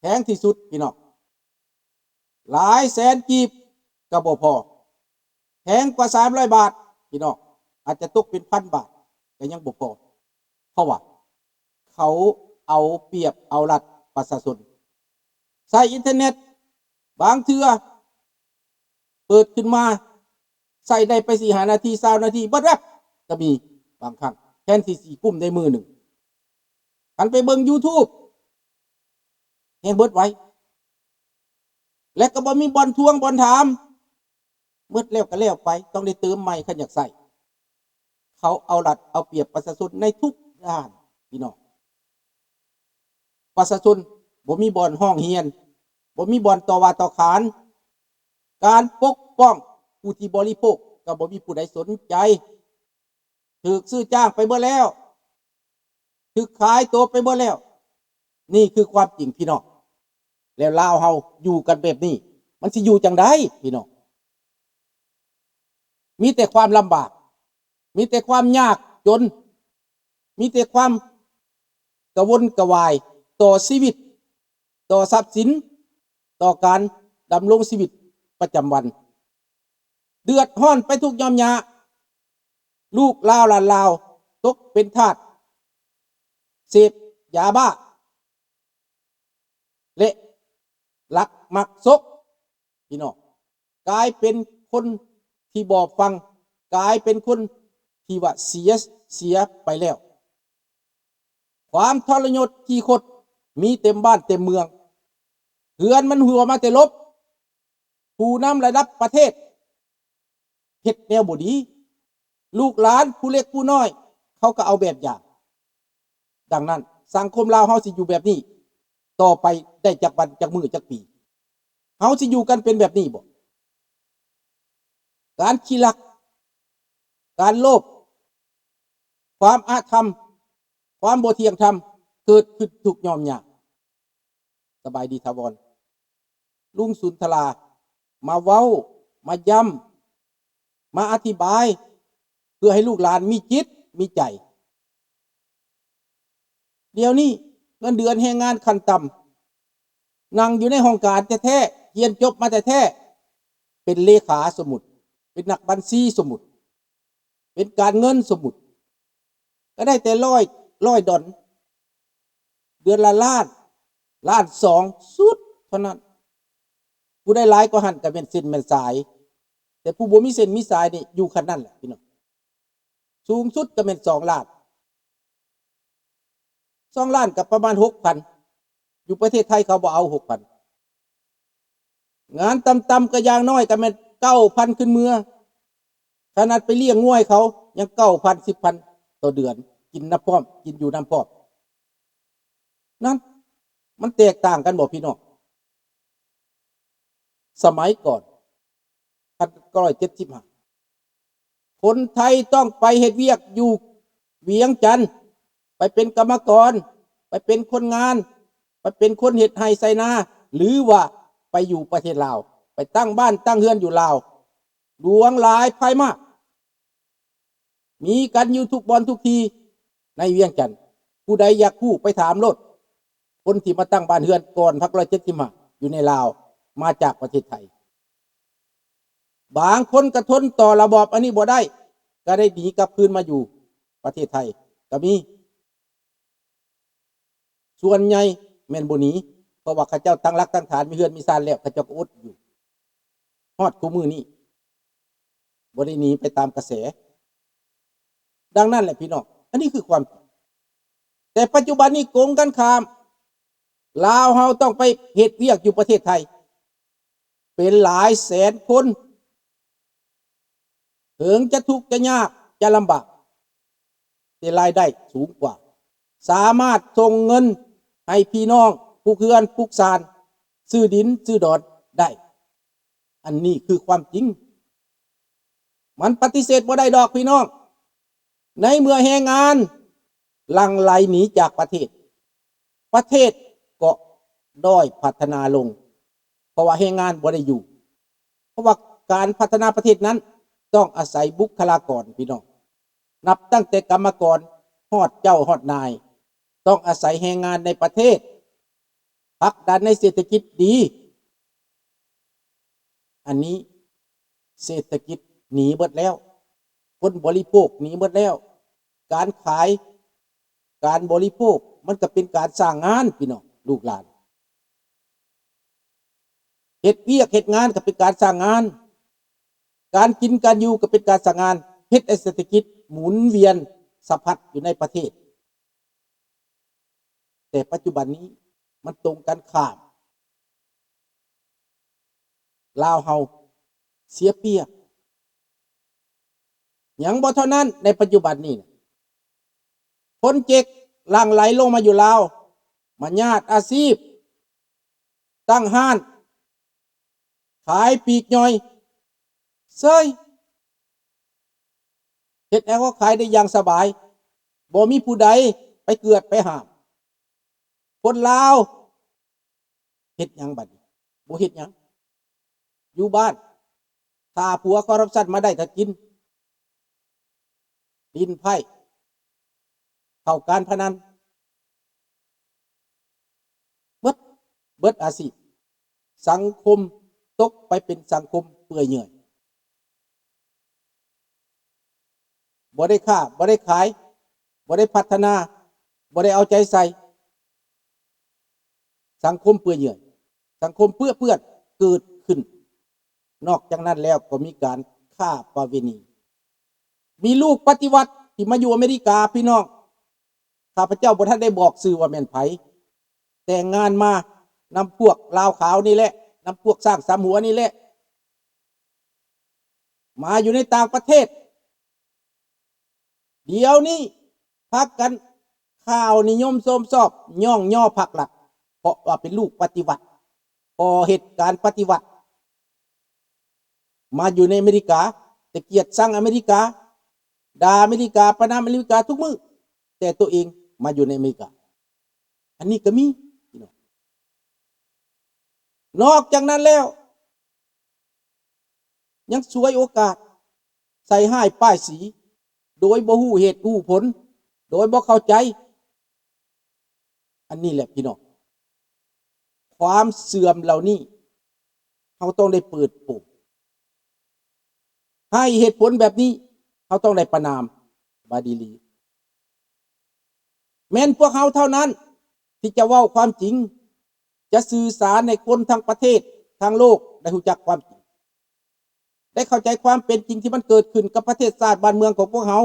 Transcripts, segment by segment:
แพงที่สุดพี่น้องหลายแสนกีบก็บ่พอแพงกว่าสามร้อยบาทพี่น้องอาจจะตกเป็นพันบาทก็ยังบ่พอเพราะว่าเขาเอาเปรียบเอารัดประชาชนใช้อินเทอร์เน็ต บางเทือเปิดขึ้นมาใส่ได้ไปสี่หานาทีสาวนาทีบัดแล้วก็มีบางครั้งแทนที่สี่กุ้มในมือหนึ่งกันไปเบิ่ง YouTube แหงเบิดไว้ และก็บ่มีบอลทวงบอลถามเมื่อแล้วก็แล้วไป ต้องได้เติมใหม่ขันอยากใส่ เขาเอาหลัดเอาเปรียบประชาชนในทุกด้านพี่น้องประชาชนบ่มีบอลห้องเฮียนบ่มีบอลต่อว่าต่อขาน การปกป้องผู้ที่บริโภคก็บ่มีผู้ใดสนใจถูกซื้อจ้างไปเบ่แล้วถูกขายตัวไปเบ่แล้ว นี่คือความจริงพี่น้อง แล้วลาวเฮาอยู่กันแบบนี้ มันสิอยู่จังไดพี่น้องมีแต่ความลำบาก มีแต่ความยากจน มีแต่ความกระวนกระวายต่อชีวิต ต่อทรัพย์สิน ต่อการดำรงชีวิตประจำวัน เดือดห้อนไปทุกยอมยาลูกลาวหลานลาวตกเป็นทาสเสพยาบ้า เละ ลักมักซกพี่น้องกลายเป็นคนที่บอบฟัง กลายเป็นคนที่ว่าเสียเสียไปแล้ว ความทรยศขี้คดมีเต็มบ้านเต็มเมืองเหือนมันหัวมาแต่ลบ ผู้นำระดับประเทศเฮ็ดแนวบดี ลูกหลานผู้เล็กผู้น้อย เขาก็เอาแบบอย่าง ดังนั้น สังคมลาวเฮาสิอยู่แบบนี้ ต่อไปได้จากวันจากมือจากปีเฮาสิอยู่กันเป็นแบบนี้บ่การขี้ลัก การโลภความอาธรรม ความโบเทียงธรรม เกิดขึ้นทุกยอมยากสบายดีทาวรลุงสุนทรามาเว้า มาย้ำมาอธิบาย เพื่อให้ลูกหลานมีจิตมีใจ เดี๋ยวนี้ เงินเดือนแรงงานขั้นต่ำนั่งอยู่ในห้องการแท้ๆเรียนจบมาแต่แท้ๆเป็นเลขาสมุด เป็นนักบัญชีสมุด เป็นการเงินสมุด ก็ได้แต่ร้อยร้อยดอนเดือนละล้านล้านสองสุดเท่านั้นผู้ได้หลายก็หันกันเป็นเส้นเป็นสาย แต่ผู้บ่มีเส้นมีสายนี่อยู่ขนาดนั้นแหละพี่น้องสูงสุดก็เป็นสองล้าน สองล้านกับประมาณหกพันอยู่ประเทศไทยเขาบอกเอาหกพันงานต่ำๆก็อย่างน้อยก็เป็นเก้าพันขึ้นเมือขนาดไปเลี้ยงง่วยเขา ยังเก้าพันสิบพันต่อเดือน กินน้ำพร้อม กินอยู่น้ำพร้อมนั่นมันแตกต่างกันบอกพี่น้องสมัยก่อนพันก้อยเจ็ดสิบห้าคนไทยต้องไปเฮ็ดเวียกอยู่เวียงจันทน์ ไปเป็นกรรมกร ไปเป็นคนงาน ไปเป็นคนเห็ดไฮไซนาหรือว่าไปอยู่ประเทศลาว ไปตั้งบ้านตั้งเฮือนอยู่ลาวหลวงหลายภายมาก มีกันอยู่ทุกบอลทุกทีในเวียงจันทน์ผู้ใดอยากคู่ไปถามรถคนที่มาตั้งบ้านเฮือนก่อนพักร้อยเจ็ดสิบห้าอยู่ในลาวมาจากประเทศไทย บางคนกระทนต่อระบอบอันนี้บ่ได้ ก็ได้หนีกลับคืนมาอยู่ประเทศไทยก็มี ส่วนใหญ่แม่นบุนีเพราะว่าข้าเจ้าตั้งรักตั้งฐานมีเฮือนมีซานแล้วข้าเจ้าก็อดอยู่ฮอดคู่มือนี้บ่ได้หนีไปตามกระแส ดังนั้นแหละพี่น้องอันนี้คือความ แต่ปัจจุบันนี้โกงกันข้ามลาวเฮาต้องไปเหตุเวียกอยู่ประเทศไทย เป็นหลายแสนคนถึงจะทุกข์จะยากจะลำบากแต่รายได้สูงกว่า สามารถส่งเงิน ให้พี่น้องผู้เคือนผู้สารซื้อดินซื้อดอนได้ อันนี้คือความจริง มันปฏิเสธบ่ได้ดอกพี่น้อง ในเมื่อแหงงานลังไหลหนีจากประเทศ ประเทศก็ด้อยพัฒนาลง เพราะว่าแหงงานบ่ได้อยู่ เพราะว่าการพัฒนาประเทศนั้นต้องอาศัยบุคลากรพี่น้อง นับตั้งแต่กรรมกรฮอดเจ้าฮอดนาย ต้องอาศัยแรงงานในประเทศผลักดันในเศรษฐกิจดี อันนี้เศรษฐกิจหนีเบิดแล้ว คนบริโภคหนีเบิดแล้ว การขายการบริโภคมันก็เป็นการสร้างงานพี่น้องลูกหลานเฮ็ดเวียกเฮ็ดงานก็เป็นการสร้างงาน การกินการอยู่ก็เป็นการสร้างงานเฮ็ดเศรษฐกิจหมุนเวียนสะพัดอยู่ในประเทศ แต่ปัจจุบันนี้มันตรงกันข้ามลาวเฮาเสียเปียบอย่างบ่เท่านั้นในปัจจุบันนี้คนเจ็กหลังไหลลงมาอยู่ลาวมาญาติอาชีพ ตั้งห้าน ขายปีกย่อยเซยเฮ็ดแล้วก็ขายได้อย่างสบายบ่มีผู้ใดไปเกือดไปหาม คนลาวเฮ็ดยังบัดนี้บ่เฮ็ดยังอยู่บ้านถ้าผัวคอร์รัปชันมาได้ถ้ากิน ดินไพ่เข้าการพนันเบิดเบิดอาชีพสังคมตกไปเป็นสังคมเปื่อยเหนื่อยบ่ได้ค่าบ่ได้ขายบ่ได้พัฒนาบ่ได้เอาใจใส่ สังคมเปื่อยเนื่อสังคมเปื้อเปื้อนเกิดขึ้น นอกจากนั้นแล้วก็มีการฆ่าประเวณี มีลูกปฏิวัติที่มาอยู่อเมริกาพี่น้องข้าพเจ้าบ่ท่านได้บอกสื่อว่าแม่นไผแต่งงานมานำพวกลาวขาวนี่แหละนำพวกสร้างสามหัวนี่แหละ มาอยู่ในต่างประเทศ เดี๋ยวนี้พักกันข่าวนิยมชมชอบ ย่องย่อผักหลัก เพราะว่าเป็นลูกปฏิวัติก่อเหตุการณ์ปฏิวัติ มาอยู่ในอเมริกาแต่เกียดสร้างอเมริกาด่าอเมริกาประนามอเมริกาทุกมือแต่ตัวเองมาอยู่ในอเมริกา อันนี้ก็มีนองนอกจากนั้นแล้ว ยังสวยโอกาส ใส่ห้ายป้ายสี โดยบ่หูเหตุหูผล โดยบ่เข้าใจ อันนี้แหละพี่น้อง ความเสื่อมเหล่านี้เขาต้องได้เปิดโปงให้เหตุผลแบบนี้ เขาต้องได้ประนามบาดีลี แม้นพวกเขาเท่านั้น ที่จะเว่าความจริง จะสื่อสารในคนทั้งประเทศทั้งโลกได้รู้จักความจริง ได้เข้าใจความเป็นจริงที่มันเกิดขึ้นกับประเทศชาติบ้านเมืองของพวกเขา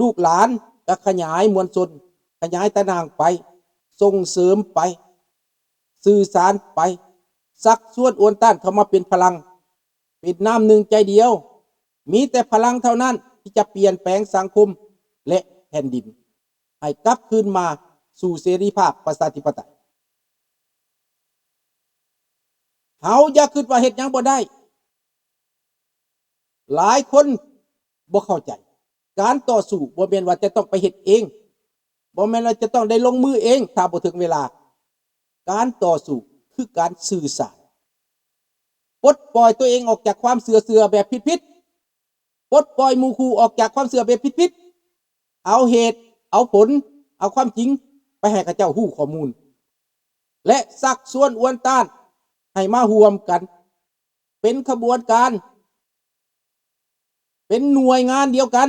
ลูกหลานก็ขยายมวลชนขยายตะนางไป ส่งเสริมไป สื่อสารไปซักส่วนอวนต้านเข้ามาเป็นพลัง เป็นน้ำหนึ่งใจเดียว มีแต่พลังเท่านั้นที่จะเปลี่ยนแปลงสังคมและแผ่นดิน ให้กลับคืนมาสู่เสรีภาพประชาธิปไตยเขาอย่าคิดว่าเหตุยังบ่ได้ หลายคนบ่เข้าใจ การต่อสู้บ่แม่นว่าจะต้องไปเหตุเองบ่แม่นว่าจะต้องได้ลงมือเองถ้าบ่ถึงเวลา การต่อสู้คือการสื่อสารปลดปล่อยตัวเองออกจากความเสื่อเสือแบบผิดๆปลดปล่อยมูคูออกจากความเสื่อแบบผิดๆเอาเหตุ เอาผล เอาความจริงไปให้กับเจ้าหู้ข้อมูล และสักส่วนอวนต้านให้มาห่วมกัน เป็นขบวนการ เป็นหน่วยงานเดียวกัน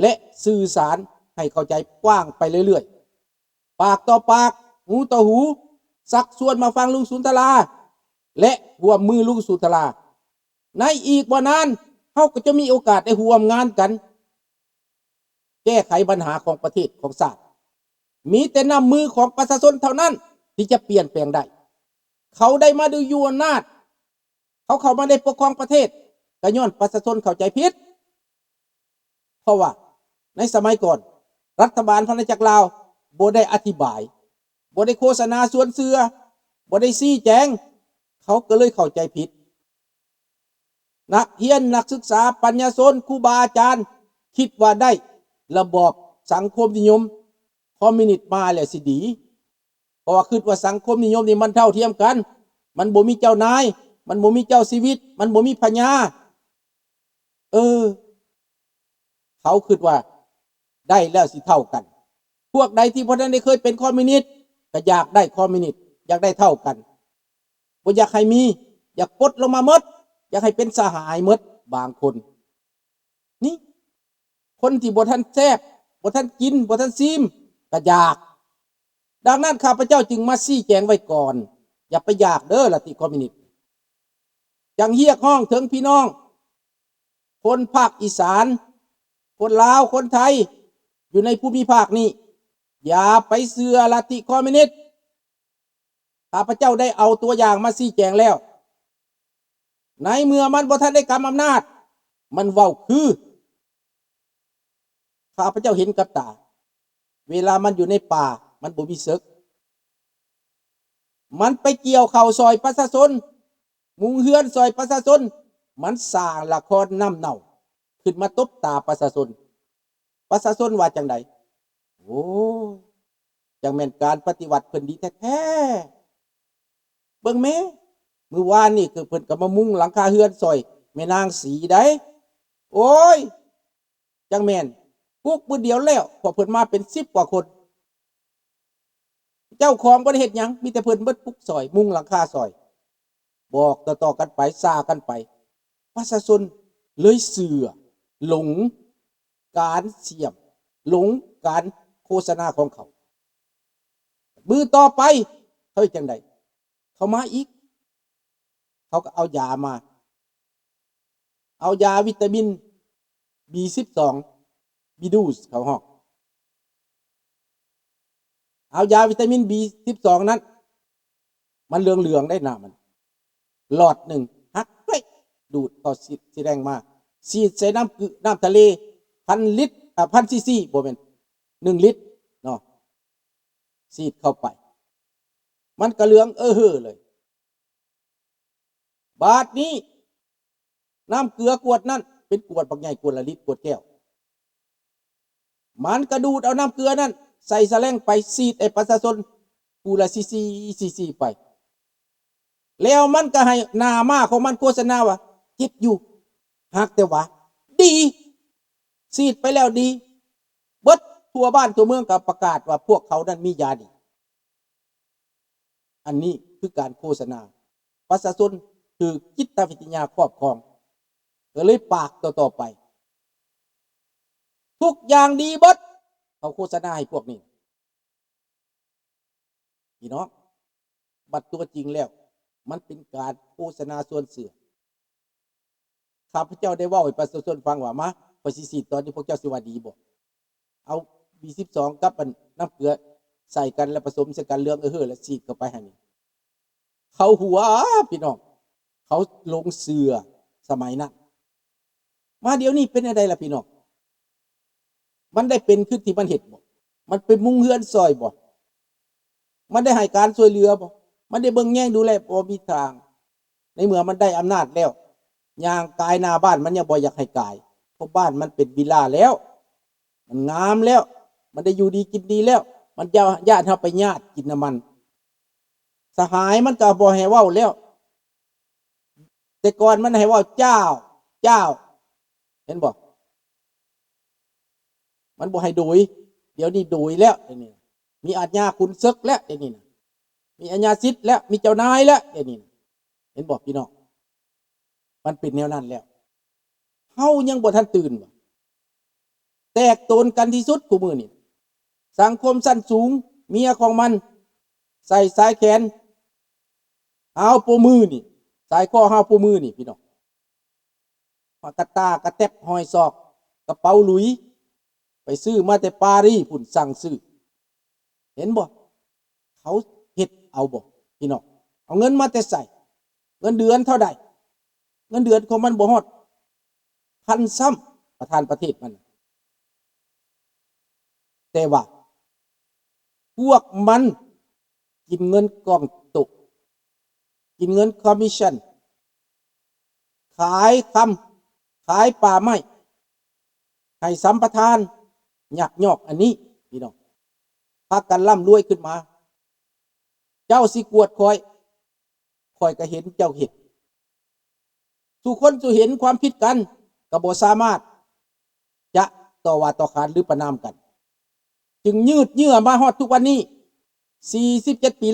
และสื่อสารให้เข้าใจกว้างไปเรื่อยๆ ปากต่อปาก หูต่อหู สักส่วนมาฟังลุงสุนทราและห่วมมือลุงสุนทราในอีกว่านานเขาก็จะมีโอกาสได้ห่วมงานกัน แก้ไขปัญหาของประเทศของชาติมีแต่นำมือของประชาชนเท่านั้น ที่จะเปลี่ยนแปลงได้ เขาได้มาดูยูอำนาจ เขาเข้ามาได้ปกครองประเทศก็ย้อนประชาชนเข้าใจผิดเพราะว่าในสมัยก่อน รัฐบาลพระนจักรลาวโบได้อธิบาย บ่ได้โฆษณาส่วนเสือบ่ได้ซี่แจง เขาก็เลยเข้าใจผิด นักเรียนนักศึกษาปัญญาชนครูบาอาจารย์ คิดว่าได้ระบอบสังคมนิยมคอมมิวนิสต์มาแล้วสิดีเพราะว่าคิดว่าสังคมนิยมนี่มันเท่าเทียมกัน มันบ่มีเจ้านาย มันบ่มีเจ้าชีวิต มันบ่มีพญาเออ เขาคิดว่าได้แล้วสิเท่ากัน พวกใดที่พอนั้นได้เคยเป็นคอมมิวนิสต์ ก็อยากได้คอมมิวนิสต์อยากได้เท่ากันบ่อยากให้มี อยากปลดลงมาหมดอยากให้เป็นสหายหมดบางคน นี่ คนที่บ่ทันแซ่บบ่ทันกินบ่ทันซีมก็อยาก ดังนั้นข้าพเจ้าจึงมาซี่แจงไว้ก่อน อย่าไปอยากเด้อลัทธิคอมมิวนิสต์จังเฮียกห้องถึงพี่น้อง คนภาคอีสาน คนลาวคนไทย อยู่ในภูมิภาคนี้ อย่าไปเสือลติคอมมิวนิสต์ข้าพเจ้าได้เอาตัวอย่างมาซี่แจงแล้ว ในเมื่อมันบ่ทันได้กำอำนาจ มันเว้าคือข้าพเจ้าเห็นกับตา เวลามันอยู่ในป่า มันบ่มีศึก มันไปเกี่ยวเข่าซอยประชาชน มุงเฮือนซอยประชาชน มันสร้างละครน้ำเน่า ขึ้นมาตบตาประชาชนประชาชนว่าจังได โอ้ยจังแม่นการปฏิวัติเพิ่นดีแท้ๆเบิ่งแม่มือวานนี่คือเพิ่นก็มามุงหลังคาเฮือนซอยแม่นางสีได้โอ้ย จังแม่นพวกมือเดียวแล้วพอเพิ่นมาเป็นสิบกว่าคน เจ้าของบ่ได้เฮ็ดหยังมีแต่เพิ่นเบิดปุกซอย มุงหลังคาซอย บอกต่อๆกันไปซากันไปประชาชนเลยเสือหลงการเสียม หลงการ โฆษณาของเขามือต่อไปเขาจังไดเขามาอีก เขาก็เอายามา เอายาวิตามิน B12 บีดูสเขาหองเอายาวิตามิน B12 นั้น มันเหลืองเหลืองๆได้หนามัน หลอดหนึ่งฮักเฮ้ยดูดต่อสีแดงมาสีใส่น้ำกึน้ำทะเลพันลิตรอะพันซีซีโบเป็น หนึ่งลิตรเนาะสีดเข้าไป มันก็เหลืองเออเฮอเลย บาทนี้ น้ำเกลือกวดนั่นเป็นกวดบางใหญ่กวดละลิตรกวดแก้ว มันกระดูดเอาน้ำเกลือนั่น ใส่แสลงไปซีดไอ้ประชาชนกูละซีซีซีซีไป แล้วมันก็ให้นามาของมันโฆษณาว่าเจ็บอยู่หากแต่ว่า ดี ซีดไปแล้วดี เบิด ทั่วบ้านทั่วเมืองก็ประกาศว่าพวกเขานั้นมียาดี อันนี้คือการโฆษณาประชาชนคือจิตวิทยาครอบครองก็เลยปากต่อๆไป ทุกอย่างดีเบิดเขาโฆษณาให้พวกนี้พี่น้องบัตรตัวจริงแล้ว มันเป็นการโฆษณาส่วนเสือข้าพเจ้าได้ว่าให้ประชาชนฟังว่ามาปฏิสิตอนนี้พวกเจ้าสิว่าดีบ่เอา บีสิบสองกับอันน้ำเกลือใส่กันแล้วผสมใส่กันเรื่องเออเฮ้อแล้วฉีดเข้าไปให้นี่เขาหัวพี่น้องเขาลงเสือสมัยนั้นมาเดี๋ยวนี้เป็นอะไรล่ะพี่น้องมันได้เป็นขึ้นที่มันเห็ดบ่มันเป็นมุงเฮือนซอยบ่มันได้ให้การช่วยเหลือบ่มันได้เบิ่งแย่งดูแลบ่มีทาง ในเมื่อมันได้อำนาจแล้วย่างกายหน้าบ้านมันยังบ่อยากให้กายเพราะบ้านมันเป็นวิลาแล้ว มันงามแล้ว มันได้อยู่ดีกินดีแล้ว มันจะญาติเฮาไปญาติกินน้ำมัน สหายมันก็บ่ให้ว้าแล้ว แต่ก่อนมันให้ว่าเจ้า เจ้า เห็นบอกมันบอกให้ดุยเดี๋ยวนี้ดุยแล้วเดี๋ยวนี้มีอาญาคุณซึกแล้วเดี๋ยวนี้นะมีอาญาสิทธ์แล้วมีเจ้านายแล้วเดี๋ยวนี้นะเห็นบอกพี่น้องมันเป็นแนวนั้นแล้วเฮายังบ่ทันตื่นว่แตกตนกันที่สุดกูมือนี่ สังคมสั้นสูง เมียของมัน ใส่สายแขนเอาโปมือนี่ สายข้อห้าโปมือนี่พี่น้องปากกาตากระแตบหอยซอก กระเป๋าหลุย ไปซื้อมาแต่ปารีสผุ่นสั่งซื้อ เห็นบ่เขาเฮ็ดเอาบ่พี่น้องเอาเงินมาแต่ใส่ เงินเดือนเท่าใดเงินเดือนของมันบ่ฮอดพันซ้ำประธานประเทศมัน แต่ว่า พวกมันกินเงินกองตุกกินเงินคอมมิชชั่น ขายคำขายป่าไม้ให้สัมปทานหยักยอกอันนี้ พี่น้องพากันร่ำรวยขึ้นมา เจ้าสิกวดคอย คอยก็เห็นเจ้าเห็นสู่คนสู่เห็นความผิดกันกระบสามารถ จะต่อว่าต่อขานหรือประนามกัน จึงยืดเยื้อมาฮอดทุกวันนี้ 47 ปี